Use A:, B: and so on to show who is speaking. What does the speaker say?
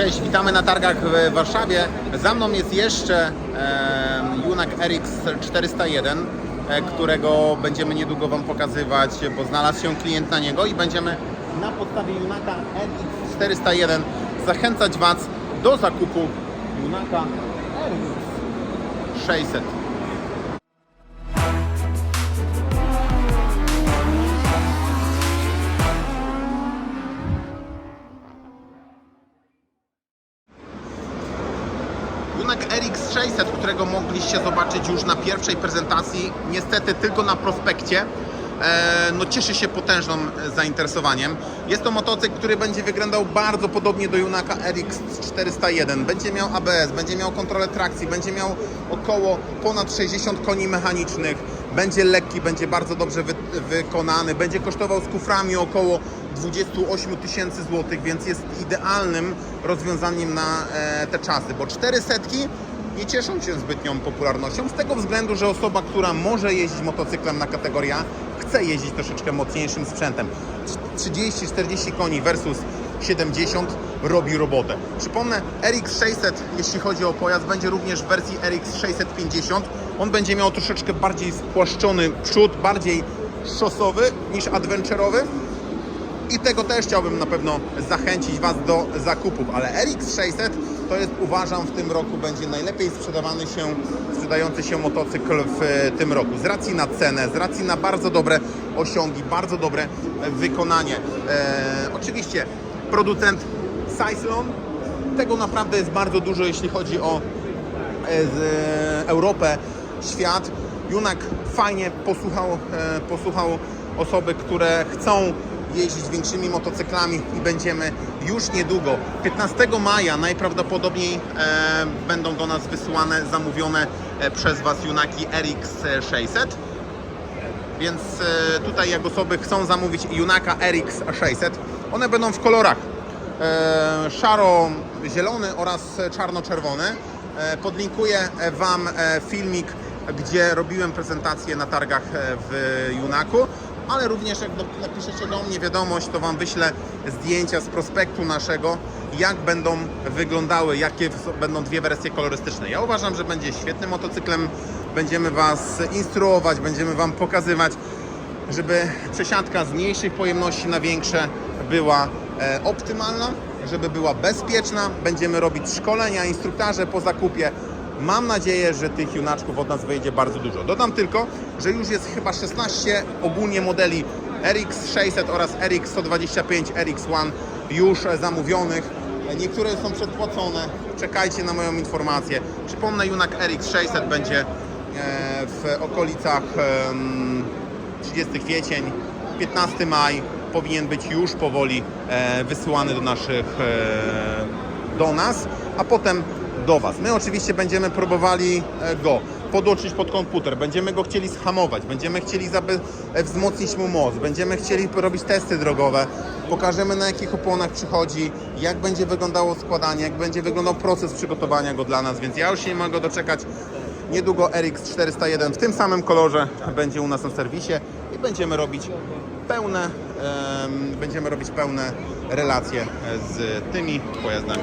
A: Cześć, witamy na targach w Warszawie. Za mną jest jeszcze Junak RX 401, e, którego będziemy niedługo Wam pokazywać, bo znalazł się klient na niego i będziemy na podstawie Junaka RX 401 zachęcać Was do zakupu Junaka RX 600. Junak RX 600, którego mogliście zobaczyć już na pierwszej prezentacji, niestety tylko na prospekcie, e, no cieszy się potężnym zainteresowaniem. Jest to motocykl, który będzie wyglądał bardzo podobnie do Junaka RX 401. Będzie miał ABS, będzie miał kontrolę trakcji, będzie miał około ponad 60 koni mechanicznych, będzie lekki, będzie bardzo dobrze wy, wykonany, będzie kosztował z kuframi około 28 tysięcy złotych, więc jest idealnym rozwiązaniem na e, te czasy, bo cztery setki nie cieszą się zbytnią popularnością z tego względu, że osoba, która może jeździć motocyklem na kategoria chce jeździć troszeczkę mocniejszym sprzętem. 30-40 koni versus 70 robi robotę. Przypomnę, RX600, jeśli chodzi o pojazd, będzie również w wersji RX650. On będzie miał troszeczkę bardziej spłaszczony przód, bardziej szosowy niż adventurowy. I tego też chciałbym na pewno zachęcić Was do zakupów, ale RX600 to jest, uważam, w tym roku będzie najlepiej sprzedawany się, sprzedający się motocykl w tym roku. Z racji na cenę, z racji na bardzo dobre osiągi, bardzo dobre wykonanie. E, oczywiście producent Cyclone, tego naprawdę jest bardzo dużo, jeśli chodzi o e, e, Europę, świat. Junak fajnie posłuchał, e, posłuchał osoby, które chcą jeździć większymi motocyklami i będziemy już niedługo, 15 maja najprawdopodobniej e, będą do nas wysyłane, zamówione przez Was Junaki RX 600. Więc e, tutaj jak osoby chcą zamówić Junaka RX 600, one będą w kolorach szaro-zielony oraz czarno-czerwony. E, podlinkuję Wam e, filmik, gdzie robiłem prezentację na targach e, w Junaku, ale również jak napiszecie do mnie wiadomość, to Wam wyślę zdjęcia z prospektu naszego, jak będą wyglądały, jakie będą dwie wersje kolorystyczne. Ja uważam, że będzie świetnym motocyklem, będziemy Was instruować, będziemy Wam pokazywać, żeby przesiadka z mniejszych pojemności na większe była e, optymalna, żeby była bezpieczna. Będziemy robić szkolenia, instruktaże po zakupie. Mam nadzieję, że tych junaczków od nas wyjdzie bardzo dużo. Dodam tylko, że już jest chyba 16 ogólnie modeli RX600 oraz RX125, RX1 już e, zamówionych. E, Niektóre są przedpłacone. Czekajcie na moją informację. Przypomnę, Junak RX600 będzie e, w okolicach em, 30 kwiecień, 15 maj powinien być już powoli e, wysyłany do naszych, e, do nas, a potem do Was. My oczywiście będziemy próbowali e, go podłączyć pod komputer, będziemy go chcieli schamować, będziemy chcieli wzmocnić mu moc, będziemy chcieli robić testy drogowe, pokażemy na jakich oponach przychodzi, jak będzie wyglądało składanie, jak będzie wyglądał proces przygotowania go dla nas, więc ja już się nie mogę doczekać. Niedługo RX401 w tym samym kolorze będzie u nas na serwisie będziemy robić pełne, em, będziemy robić pełne relacje z tymi pojazdami.